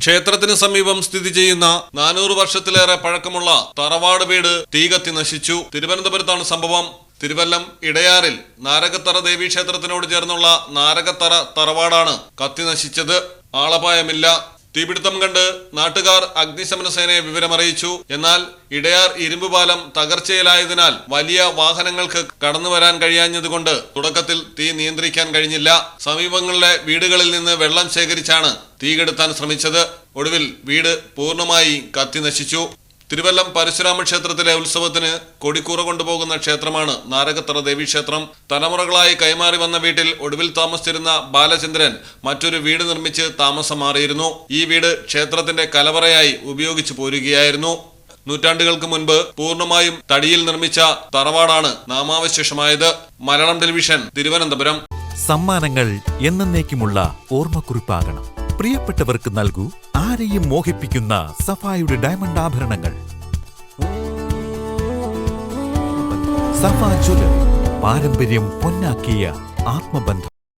ക്ഷേത്രത്തിന് സമീപം സ്ഥിതി ചെയ്യുന്ന നാനൂറ് വർഷത്തിലേറെ പഴക്കമുള്ള തറവാട് വീട് തീകത്തി നശിച്ചു. തിരുവനന്തപുരത്താണ് സംഭവം. തിരുവല്ലം ഇടയാറിൽ നാരകത്തറ ദേവീക്ഷേത്രത്തിനോട് ചേർന്നുള്ള നാരകത്തറ തറവാടാണ് കത്തി നശിച്ചത്. ആളപായമില്ല. തീപിടുത്തം കണ്ട് നാട്ടുകാർ അഗ്നിശമന സേനയെ വിവരമറിയിച്ചു. എന്നാൽ ഇടയാർ ഇരുമ്പുപാലം തകർച്ചയിലായതിനാൽ വലിയ വാഹനങ്ങൾക്ക് കടന്നു വരാൻ കഴിയാഞ്ഞതുകൊണ്ട് തുടക്കത്തിൽ തീ നിയന്ത്രിക്കാൻ കഴിഞ്ഞില്ല. സമീപങ്ങളിലെ വീടുകളിൽ നിന്ന് വെള്ളം ശേഖരിച്ചാണ് തീകെടുത്താൻ ശ്രമിച്ചത്. ഒടുവിൽ വീട് പൂർണമായി കത്തി നശിച്ചു. തിരുവല്ലം പരശുരാമ ക്ഷേത്രത്തിലെ ഉത്സവത്തിന് കൊടിക്കൂറ കൊണ്ടുപോകുന്ന ക്ഷേത്രമാണ് നാരകത്തറ ദേവീക്ഷേത്രം തലമുറകളായി കൈമാറി വന്ന വീട്ടിൽ ഒടുവിൽ താമസിച്ചിരുന്ന ബാലചന്ദ്രൻ മറ്റൊരു വീട് നിർമ്മിച്ച് താമസം മാറിയിരുന്നു. ഈ വീട് ക്ഷേത്രത്തിന്റെ കലവറയായി ഉപയോഗിച്ചു പോരുകയായിരുന്നു. നൂറ്റാണ്ടുകൾക്ക് മുൻപ് പൂർണമായും തടിയിൽ നിർമ്മിച്ച തറവാടാണ് നാമാവശേഷമായത്. മലയാളം ടെലിവിഷൻ തിരുവനന്തപുരം. സമ്മാനങ്ങൾ എന്നേക്കുമുള്ള ഓർമ്മക്കുറിപ്പാകണം. പ്രിയപ്പെട്ടവർക്ക് നൽകൂ ആരെയും മോഹിപ്പിക്കുന്ന സഫായുടെ ഡയമണ്ട് ആഭരണങ്ങൾ. സഫ ജ്വല്ലറി പാരമ്പര്യം പൊന്നാക്കിയ ആത്മബന്ധം.